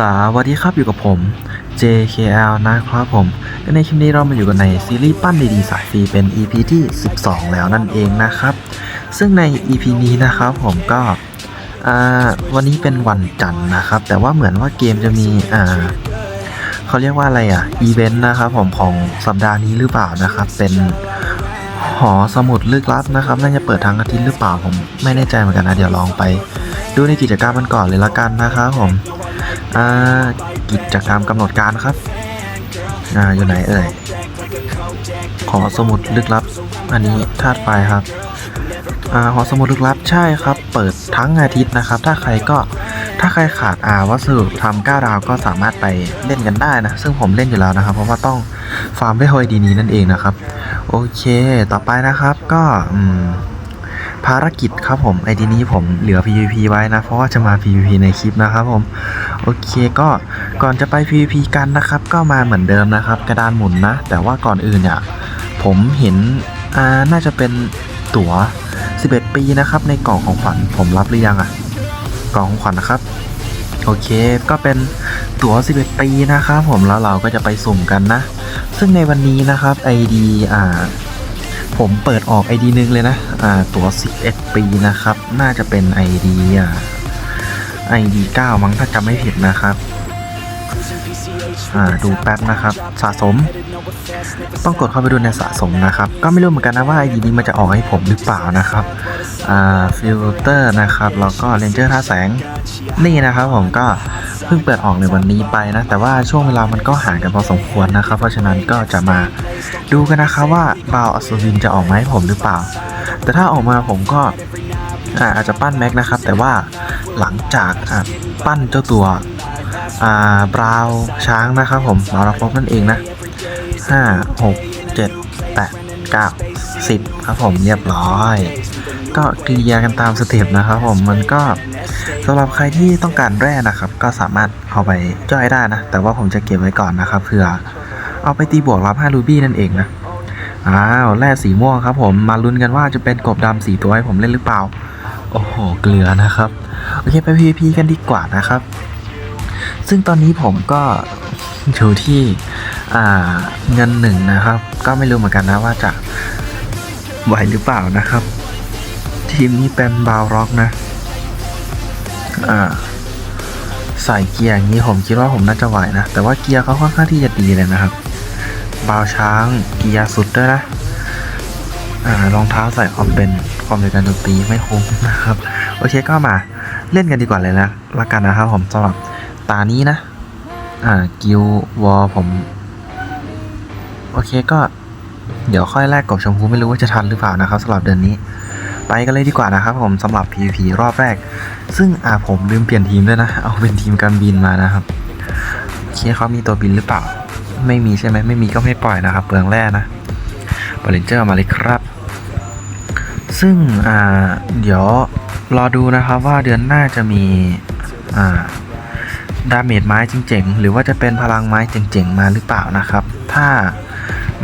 สวัสดีครับอยู่กับผม JKL นะครับผมในคลิปนี้เรามาอยู่กันในซีรีส์ปั้นดีๆสายฟรีเป็น EP ที่ 12 แล้วนั่นเองนะครับ ซึ่งใน EP นี้นะครับผมก็วันนี้เป็นวันจันทร์นะครับ แต่ว่าเหมือนว่าเกมจะมีเขาเรียกว่าอะไรอะอีเวนต์นะครับผมของสัปดาห์นี้หรือเปล่านะครับ เป็นหอสมุดลึกลับนะครับ น่าจะเปิดทางอาทิตย์หรือเปล่าผมไม่แน่ใจเหมือนกันนะเดี๋ยวลองไป ดูในกิจกรรมมันก่อนเลยละกันนะครับผม กิจกรรมกำหนดการครับ อ่า อยู่ไหนเอ่ย ขอสมุดลึกลับ อันนี้ธาตุไฟครับ อ่าหอสมุดลึกลับใช่ครับ เปิดทั้งอาทิตย์นะครับ ถ้าใครก็ ถ้าใครขาดอาวัสดุทำก้าดาวก็สามารถไปเล่นกันได้นะ ซึ่งผมเล่นอยู่แล้วนะครับ เพราะว่าต้องฟาร์มไว้ฮอยดีนี้นั่นเองนะครับ โอเค ต่อไปนะครับ ก็ อืม ภารกิจครับผมไอดีนี้ผมเหลือ PVP ไว้นะ เพราะว่าจะมา PVP ในคลิปนะครับผม โอเคก็ก่อนจะไป PVP กันนะครับ ก็มาเหมือนเดิมนะครับ กระดานหมุนนะ แต่ว่าก่อนอื่นเนี่ยผมเห็นอ่าน่าจะเป็นตั๋ว 11 ปีนะครับ ในกล่องของขวัญผมรับหรือยังอะกล่องของขวัญนะครับโอเค ก็เป็นตั๋ว 11 ปีนะครับผมแล้วเราก็จะไปสุ่มกันนะ ซึ่งในวันนี้นะครับ ID อ่า ผมเปิดออก ID นึงเลยนะ อ่า ตัว 11 ปีนะครับ น่าจะเป็น ID อ่า ID 9 มั้งถ้าจำไม่ผิดนะครับ ดูแป๊บนะครับ สะสม ต้องกดเข้าไปดูในสะสมนะครับ ก็ไม่รู้เหมือนกันนะว่า ID นี้มันจะออกให้ผมหรือเปล่านะครับฟิลเตอร์นะครับแล้วก็เรนเจอร์ท่าแสงนี่นะครับผมก็เพิ่งเปิดออกในวันนี้ไปนะ แต่ว่าช่วงเวลามันก็ห่างกันพอสมควรนะครับ เพราะฉะนั้นก็จะมาดูกันนะครับว่าบาวอัศวินจะออกมาให้ผมหรือเปล่า แต่ถ้าออกมาผมก็อาจจะปั้นแม็กนะครับ แต่ว่าหลังจากปั้นเจ้าตัว อ่าบราวช้างนะครับผมบราวฟบนั่นเองนะห้าหกเจ็ดแปดเก้าสิบครับผมเรียบร้อย ก็เคลียร์กันตามสเต็ปนะครับผมมันก็สำหรับใครที่ต้องการแร่นะครับ ก็สามารถเอาไปย่อยได้นะ แต่ว่าผมจะเก็บไว้ก่อนนะครับเผื่อเอาไปตีบวกรับ5รูบี้นั่นเองนะอ้าวแร่สีม่วงครับผมมาลุ้นกันว่าจะเป็นกบดำสีตัวให้ผมเล่นหรือเปล่า โอ้โห เกลือนะครับ โอเคไป PVP กันดีกว่านะครับ ซึ่งตอนนี้ผมก็อยู่ที่เงินหนึ่งนะครับ ก็ไม่รู้เหมือนกันนะว่าจะไหวหรือเปล่านะครับ ทีมนี้เป็นบาวร็อกนะใส่เกียร์อย่างนี้ผมคิดว่าผมน่าจะไหวนะ แต่ว่าเกียร์เขาค่อนข้างที่จะดีเลยนะครับ บาวช้างเกียร์สุดด้วยนะรองเท้าใส่ออมเป็นความในการโจมตีไม่คุ้มนะครับ โอเคก็มาเล่นกันดีกว่าเลยนะละกันนะครับผมสำหรับ ตานี้นะ อ่า กิววอผม โอเคก็ เดี๋ยวค่อยแลกกบชมพูไม่รู้ว่าจะทันหรือเปล่านะครับสำหรับเดือนนี้ ไปกันเลยดีกว่านะครับผมสำหรับ PVP รอบแรก ซึ่งอ่าผมลืมเปลี่ยนทีมด้วยนะ เอาเป็นทีมการบินมานะครับโอเคเขามีตัวบินหรือเปล่า ไม่มีใช่ไหมไม่มีก็ไม่ปล่อยนะครับ เปลืองแร่นะบริเจอร์มาเลยครับ ซึ่งอ่าเดี๋ยวรอดูนะครับว่าเดือนหน้าจะมีอ่า ดาเมจไม้เจ๋งๆ หรือว่าจะเป็นพลังไม้เจ๋งๆมาหรือเปล่านะครับ ถ้า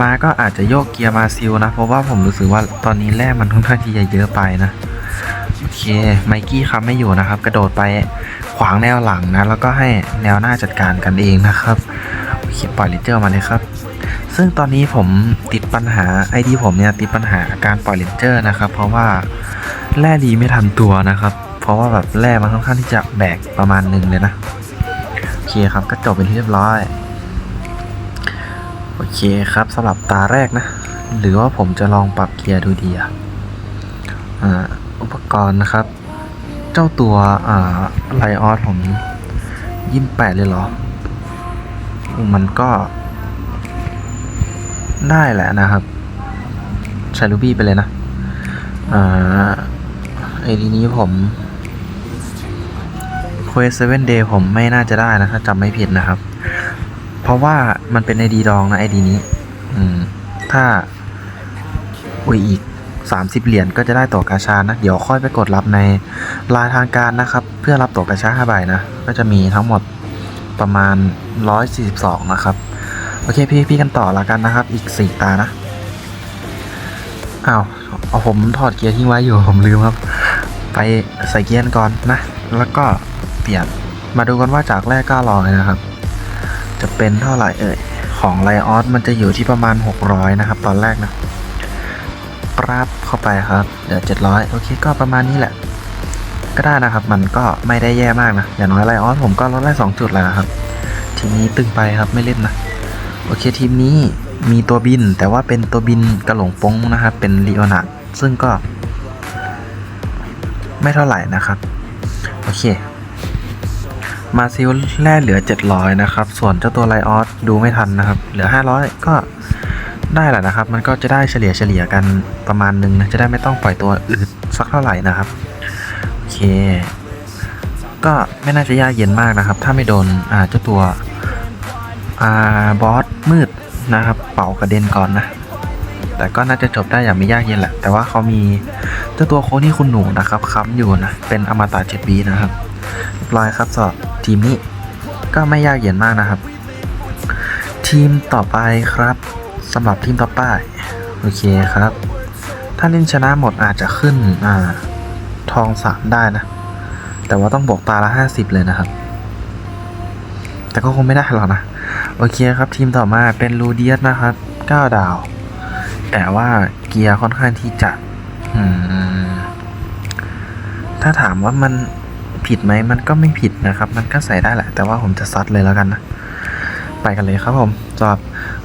มาก็อาจจะโยกเกียร์มาซิลนะ เพราะว่าผมรู้สึกว่าตอนนี้แร่มันค่อนข้างที่จะเยอะไปนะ โอเค ไมกี้ครับไม่อยู่นะครับ กระโดดไปขวางแนวหลังนะ แล้วก็ให้แนวหน้าจัดการกันเองนะครับโอเคปล่อยลิเจอร์มาเลยครับ ซึ่งตอนนี้ผมติดปัญหาไอดีผมเนี่ยติดปัญหาการปล่อยเลนเจอร์นะครับ เพราะว่าแร่ดีไม่ทันตัวนะครับ เพราะว่าแบบแร่มันค่อนข้างที่จะแบกประมาณหนึ่งเลยนะ เคครับ ก็จบเป็นที่เรียบร้อย โอเคครับสำหรับตาแรกนะ หรือว่าผมจะลองปรับเกียร์ดูดีอะอ่าอุปกรณ์นะครับ เจ้าตัวไลออสผมยี่สิบแปดเลยเหรอ มันก็ ได้แหละนะครับ ใช้รูบี้ไปเลยนะ อ่าไอทีนี้ผม ควสเซเว่นเดย์ผมไม่น่าจะได้นะถ้าจำไม่ผิดนะครับ เพราะว่ามันเป็นไอดีดองนะไอดีนี้ อืม ถ้าอุ้ยอีก30เหรียญก็จะได้ตั๋วกาชานะ เดี๋ยวค่อยไปกดรับในลายทางการนะครับ เพื่อรับตั๋วกาชา5ใบนะ ก็จะมีทั้งหมดประมาณ142นะครับ โอเคพี่พี่กันต่อละกันนะครับ อีกสี่ตานะอ้าวเอาผมถอดเกียร์ทิ้งไว้อยู่ผมลืมครับ ไปใส่เกียร์ก่อนนะ แล้วก็ เปลี่ยนมาดูกันว่าจากแรก 900 นะครับ จะเป็นเท่าไหร่เอ่ย ของไลออสมันจะอยู่ที่ประมาณ 600 นะครับ ตอนแรกนะปรับเข้าไปครับเดี๋ยว700 โอเค ก็ประมาณนี้แหละ ก็ได้นะครับ มันก็ไม่ได้แย่มากนะ อย่างน้อยไลออสผมก็ลดได้ 2 จุดแล้วนะครับ ทีนี้ตึงไปครับไม่เล่นนะ โอเคทีมนี้มีตัวบิน แต่ว่าเป็นตัวบินกระหลงปงนะครับ เป็นลีโอนาซึ่งก็ ไม่เท่าไหร่นะครับ โอเค มาซิลแร่เหลือ 700 นะครับ ส่วนเจ้าตัวไลออสดูไม่ทันนะครับ เหลือ 500 ก็ได้แหละนะครับ มันก็จะได้เฉลี่ยเฉลี่ยกันประมาณนึงนะ จะได้ไม่ต้องปล่อยตัวอืดสักเท่าไหร่นะครับ โอเค ก็ไม่น่าจะยากเย็นมากนะครับ ถ้าไม่โดนอ่าเจ้าตัวอ่าบอสมืดนะครับ เป่ากระเด็นก่อนนะแต่ก็น่าจะจบได้อย่างไม่ยากเย็นแหละ แต่ว่าเขามีเจ้าตัวโคนี่คุณหนูนะครับค้ำอยู่นะ เป็นอมตะเจ็ดปีนะครับ เรียบร้อยครับสอบทีมนี้ก็ไม่ยากเย็นมากนะครับ ทีมต่อไปครับสำหรับทีมต่อไปโอเคครับ ถ้าเล่นชนะหมดอาจจะขึ้นอ่าทองสามได้นะ แต่ว่าต้องบวกตาละห้าสิบเลยนะครับ แต่ก็คงไม่ได้หรอกนะ โอเคครับทีมต่อมาเป็นลูเดียสนะครับ9ดาว แต่ว่าเกียร์ค่อนข้างที่จะถ้าถามว่ามัน ผิดไหมมันก็ไม่ผิดนะครับ มันก็ใส่ได้แหละ แต่ว่าผมจะซัดเลยแล้วกันนะ ไปกันเลยครับผมสำหรับ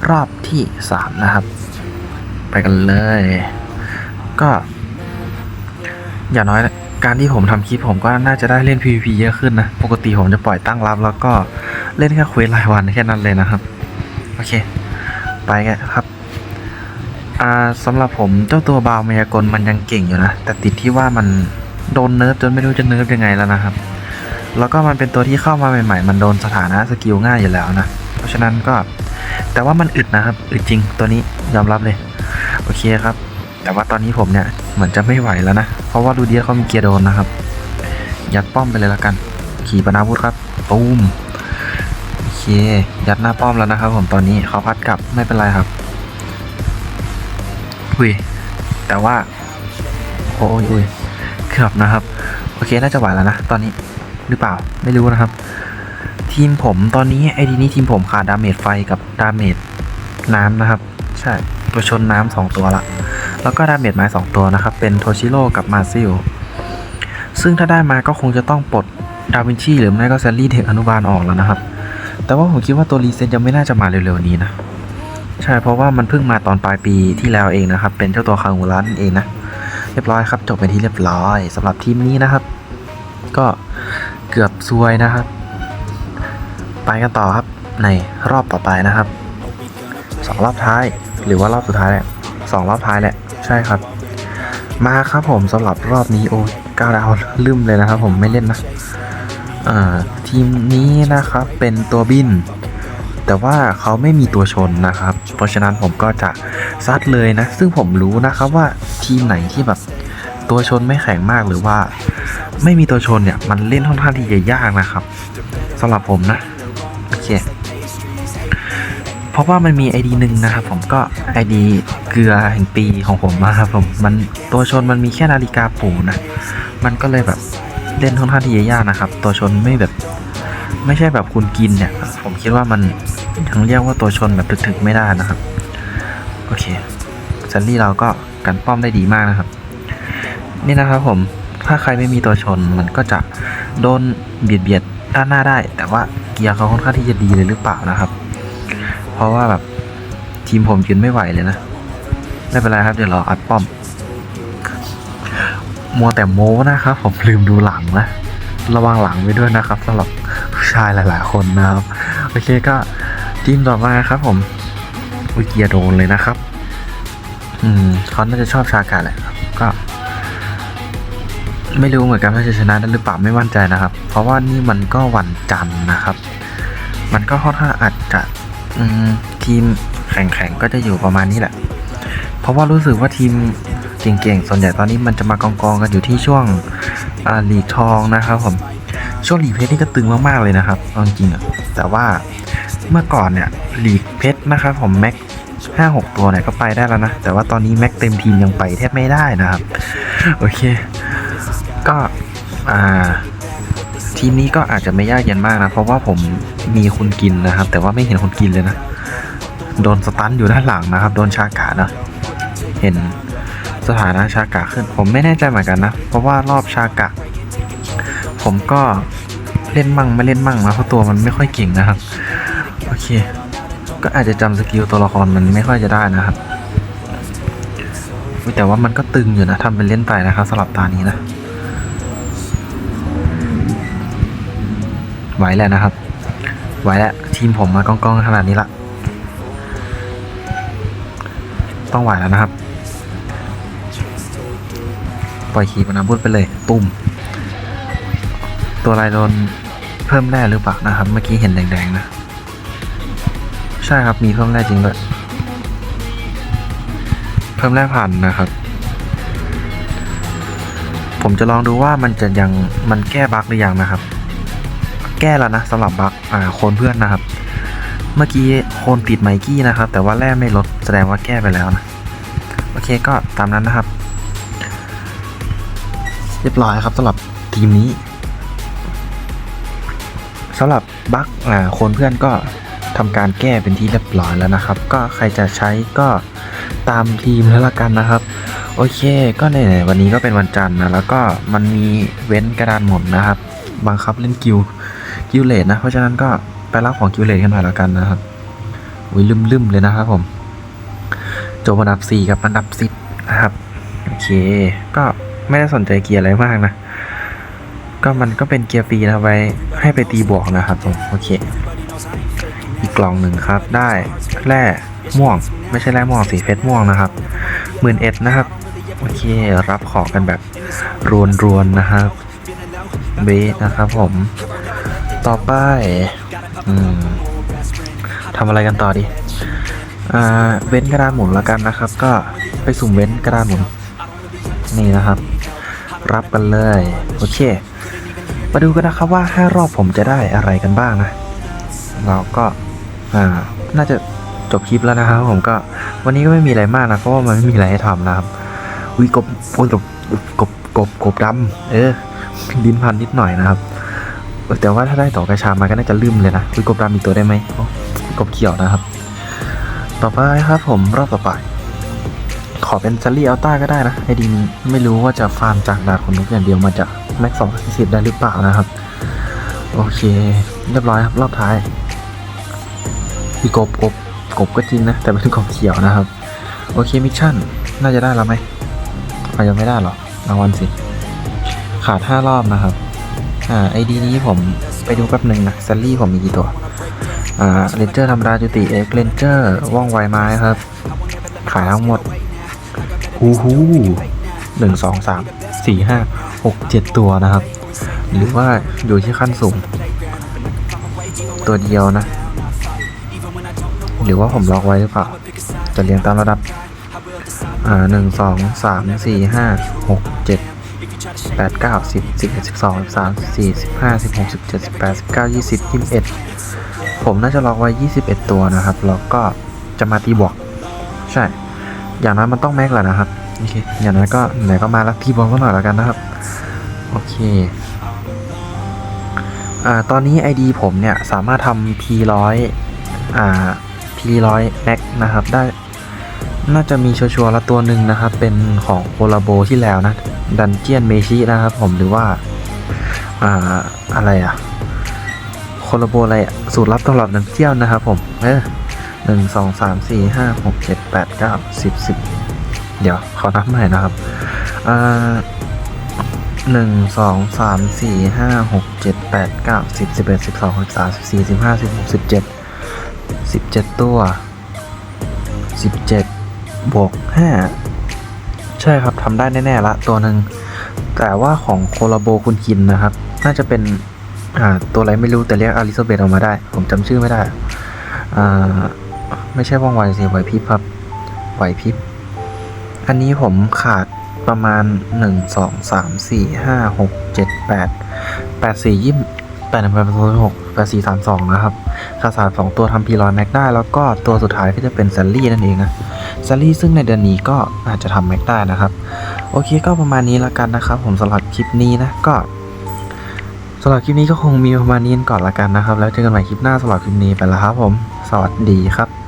รอบที่สามนะครับ ไปกันเลย ก็ อย่างน้อยการที่ผมทำคลิปผมก็น่าจะได้เล่น PVP เยอะขึ้นนะ ปกติผมจะปล่อยตั้งรับ แล้วก็เล่นแค่เควสรายวันแค่นั้นเลยนะครับ โอเค ไปกันครับสำหรับผมเจ้าตัวบาวมายากลมันยังเก่งอยู่นะ แต่ติดที่ว่ามัน โดนเนิร์ฟจนไม่รู้จะเนิร์ฟยังไงแล้วนะครับ แล้วก็มันเป็นตัวที่เข้ามาใหม่ๆ มันโดนสถานะสกิลง่ายอยู่แล้วนะ เพราะฉะนั้นก็แต่ว่ามันอึดนะครับ อึดจริงตัวนี้ยอมรับเลย โอเคครับ แต่ว่าตอนนี้ผมเนี่ยเหมือนจะไม่ไหวแล้วนะ เพราะว่าดูเดียเขามีเกียร์โดนนะครับ ยัดป้อมไปเลยละกัน ขี่ปนาวุธครับตูมโอเค ยัดหน้าป้อมแล้วนะครับ ผมตอนนี้เขาพัดกลับไม่เป็นไรครับอุ้ยแต่ว่า โอ้ยอุ้ย เกือบนะครับ โอเคน่าจะไหวแล้วนะ ตอนนี้หรือเปล่าไม่รู้นะครับ ทีมผมตอนนี้ไอดีนี้ทีมผมขาดดาเมจไฟกับดาเมจน้ำนะครับ ใช่ตัวชนน้ำสองตัวละ แล้วก็ดาเมจไม้สองตัวนะครับ เป็นโทชิโร่กับมาซิลซึ่งถ้าได้มาก็คงจะต้องปลดดาวินชีหรือไม่ก็แซลลี่เด็กอนุบาลออกแล้วนะครับ แต่ว่าผมคิดว่าตัวรีเซ็ตยังไม่น่าจะมาเร็วๆนี้นะ ใช่เพราะว่ามันเพิ่งมาตอนปลายปีที่แล้วเองนะครับ เป็นเจ้าตัวคางูรันเองนะ เรียบร้อยครับจบเป็นที่เรียบร้อยสำหรับทีมนี้นะครับ ก็เกือบซวยนะครับ ไปกันต่อครับในรอบต่อไปนะครับสองรอบท้ายหรือว่ารอบสุดท้ายแหละสองรอบท้ายแหละใช่ครับ มาครับผมสำหรับรอบนี้โอ้ยก้าวดาวลืมเลยนะครับ ผมไม่เล่นนะทีมนี้นะครับเป็นตัวบิน แต่ว่าเขาไม่มีตัวชนนะครับ เพราะฉะนั้นผมก็จะ ซัดเลยนะ ซึ่งผมรู้นะครับว่าทีมไหนที่แบบตัวชนไม่แข็งมากหรือว่า ไม่มีตัวชนเนี่ย มันเล่นค่อนข้างที่จะยากนะครับสำหรับผมนะ โอเค เพราะว่ามันมี ID หนึ่งนะครับผมก็ ID เกลือแห่งปีของผมนะครับผมมันตัวชนมันมีแค่นาฬิกาปู่นะ มันก็เลยแบบเล่นค่อนข้างที่จะยากนะครับ ตัวชนไม่แบบไม่ใช่แบบคุณกินเนี่ย ผมคิดว่ามันยังเรียกว่าตัวชนแบบถึกๆไม่ได้นะครับ โอเคซันลี่เราก็กันป้อมได้ดีมากนะครับ นี่นะครับผมถ้าใครไม่มีตัวชนมันก็จะโดนเบียดเบียดด้านหน้าได้ แต่ว่าเกียร์เขาค่อนข้างที่จะดีเลยหรือเปล่านะครับ เพราะว่าแบบทีมผมยืนไม่ไหวเลยนะไม่เป็นไรครับเดี๋ยวเราอัดป้อม มัวแต่โม้นะครับ ผมลืมดูหลังนะระวังหลังไว้ด้วยนะครับสำหรับผู้ชายหลาย ๆ คนนะครับ โอเคก็ทีมต่อมาครับผม อุเกียโดนเลยนะครับ อืมเขาน่าจะชอบชากาแหละครับก็ ไม่รู้เหมือนกันว่าจะชนะได้หรือเปล่าไม่มั่นใจนะครับ เพราะว่านี่มันก็วันจันทร์นะครับ มันก็ค่อนข้างอาจจะอืมทีมแข่งๆก็จะอยู่ประมาณนี้แหละ เพราะว่ารู้สึกว่าทีมเก่งๆ ส่วนใหญ่ตอนนี้มันจะมากองๆกันอยู่ที่ช่วงอ่าลีกทองนะครับผม ช่วงหลีเพชรนี่ก็ตึงมากๆเลยนะครับจริงๆแต่ว่า เมื่อก่อนเนี่ยลีกเพชรนะครับผมแม็กห้าหกตัวเนี่ยก็ไปได้แล้วนะ แต่ว่าตอนนี้แม็กเต็มทีมยังไปแทบไม่ได้นะครับ โอเค ก็อ่าทีมนี้ก็อาจจะไม่ยากเย็นมากนะ เพราะว่าผมมีคุณกินนะครับ แต่ว่าไม่เห็นคุณกินเลยนะ โดนสตันอยู่ด้านหลังนะครับ โดนชากานะ เห็นสถานะชากะขึ้น ผมไม่แน่ใจเหมือนกันนะ เพราะว่ารอบชากะผมก็เล่นมั่งไม่เล่นมั่งนะเพราะตัวมันไม่ค่อยเก่งนะครับ โอเค ก็อาจจะจำสกิลตัวละครมันไม่ค่อยจะได้นะครับ แต่ว่ามันก็ตึงอยู่นะทำเป็นเล่นไปนะครับสำหรับตานี้นะ ไหวแล้วนะครับ ไหวแล้วทีมผมมากล้องๆขนาดนี้ละ ต้องไหวแล้วนะครับ ปล่อยขีปนาวุธไปเลย ตุ่ม ตัวลายโดนเพิ่มแร่หรือเปล่านะครับ เมื่อกี้เห็นแดงๆนะ ช่ครับมีเพิ่มแร่จริงด้วยเพิ่มแร่ผ่านนะครับ ผมจะลองดูว่ามันจะยังมันแก้บั๊กหรือยังนะครับ แก้แล้วนะสำหรับบั๊กอ่าโคนเพื่อนนะครับ เมื่อกี้โคนติดไมกี้นะครับ แต่ว่าแร่ไม่ลดแสดงว่าแก้ไปแล้วนะโอเคก็ตามนั้นนะครับ เรียบร้อยครับสำหรับทีมนี้สำหรับบั๊กอ่าโคนเพื่อนก็ ทำการแก้เป็นที่เรียบร้อยแล้วนะครับ ก็ใครจะใช้ก็ตามทีมแล้วละกันนะครับ โอเค ก็ในวันนี้ก็เป็นวันจันทร์นะแล้วก็มันมีเว้นกระดานหมุนนะครับ บังคับเล่นกิวกิวเลดนะ เพราะฉะนั้นก็ไปรับของกิวเลดกันหน่อยล้วกันนะครับอุ้ยลืมๆเลยนะครับผมจบอันดับ 4 กับอันดับ 10 นะครับ โอเค ก็ไม่ได้สนใจเกียร์อะไรมากนะ ก็มันก็เป็นเกียร์ฟรีนะไว้ให้ไปตีบวกนะครับผม โอเค อีกกล่องหนึ่งครับ ได้แร่ม่วง ไม่ใช่แร่ม่วงสีเพชรม่วงนะครับหมื่นเอ็ดนะครับ โอเค รับของกันแบบรวนๆนะครับเบสนะครับผม ต่อไป อืมทำอะไรกันต่อดี อ่า เว้นกระดานหมุนแล้วกันนะครับ ก็ไปสุ่มเว้นกระดานหมุน นี่นะครับ รับกันเลย โอเค มาดูกันนะครับว่า 5 รอบผมจะได้อะไรกันบ้างนะ เราก็อ่าน่าจะจบคลิปแล้วนะครับ ผมก็วันนี้ก็ไม่มีอะไรมากนะเพราะว่ามันไม่มีอะไรให้ทำนะครับวิกบโอ้ยกบกบกบกบดำเออดินพันนิดหน่อยนะครับ แต่ว่าถ้าได้ต่อกระชามาก็น่าจะลืมเลยนะวิกบดำมีตัวได้ไหมโกบเขียวนะครับ ต่อไปครับผมรอบต่อไปขอเป็นซัลลี่อัลต้าก็ได้นะไอดีนี้ไม่รู้ว่าจะฟาร์มจากดาบคนนุกอย่างเดียวมาจากแม็กสองสิบได้หรือเปล่านะครับ โอเค เรียบร้อยครับ รอบท้าย มีกบกบกบก็จริงนะ แต่เป็นกบเขียวนะครับ โอเคมิชชั่น น่าจะได้แล้วไหมอาจจะไม่ได้หรอกรางวัลสิ ขาดห้ารอบนะครับ อ่าไอดีนี้ผมไปดูแป๊บหนึ่งนะซัลลี่ผมมีกี่ตัว อ่าเรนเจอร์ธรรมดาจุติเอ็กเรนเจอร์ว่องไวไม้ครับ ขายทั้งหมดฮูฮูหนึ่งสองสามสี่ห้าหกเจ็ดตัวนะครับ หรือว่าอยู่ที่ขั้นสูง ตัวเดียวนะ หรือว่าผมล็อกไว้หรือเปล่าจะเรียงตามระดับ อ่าหนึ่งสองสามสี่ห้าหกเจ็ดแปดเก้าสิบสิบเอ็ดสิบสองสิบสามสิบสี่สิบห้าสิบหกสิบเจ็ดสิบแปดสิบเก้ายี่สิบยี่สิบเอ็ดผมน่าจะล็อกไว้21ตัวนะครับ แล้วก็จะมาตีบวก ใช่ อย่างน้อยมันต้องแม็กแหละนะครับโอเคอย่างน้อยก็ไหนก็มาแล้วตีบวกก็หน่อยแล้วกันนะครับ โอเคอ่าตอนนี้ ID ผมเนี่ย สามารถทำ P100 อ่า P100 Max นะครับ ได้น่าจะมีชัวร์ๆละตัวหนึ่งนะครับ เป็นของโคลาโบที่แล้วนะ ดันเจียนเมชินะครับผมหรือว่า อ่า อะไรอะโคลาโบอะไรอะสูตรลับตลอดน้ำเจียวนะครับผม เออหนึ่งสองสามสี่ห้าหกเจ็ดแปดเก้าสิบสิบเดี๋ยว ขอนับใหม่นะครับ อ่าหนึ่งสองสามสี่ห้าหกเจ็ดแปดเก้าสิบสิบเอ็ดสิบสองสิบสามสิบสี่สิบห้าสิบหกสิบเจ็ด 17 ตัว 17 บวก 5 ใช่ครับทำได้แน่ ๆ ละตัวหนึ่ง แต่ว่าของโคลาโบคุณกินนะครับ น่าจะเป็นตัวอะไรไม่รู้แต่เรียกอลิซาเบธออกมาได้ ผมจำชื่อไม่ได้ ไม่ใช่ว่องไวสิไหวพริบครับไหวพริบ อันนี้ผมขาดประมาณ 1 2 3 4 5 6 7 8 8 4 20 8 8 8 6 กแปดสี่สามสองนะครับขาสามสองตัวทำพีรอยแม็กได้ แล้วก็ตัวสุดท้ายก็จะเป็นแซลลี่นั่นเองนะแซลลี่ซึ่งในเดือนนี้ก็อาจจะทำแม็กได้นะครับ โอเคก็ประมาณนี้แล้วกันนะครับ ผมสำหรับคลิปนี้นะก็สำหรับคลิปนี้ก็คงมีประมาณนี้ก่อนละกันนะครับ แล้วเจอกันใหม่คลิปหน้าสำหรับคลิปนี้ไปแล้วครับผม สวัสดีครับ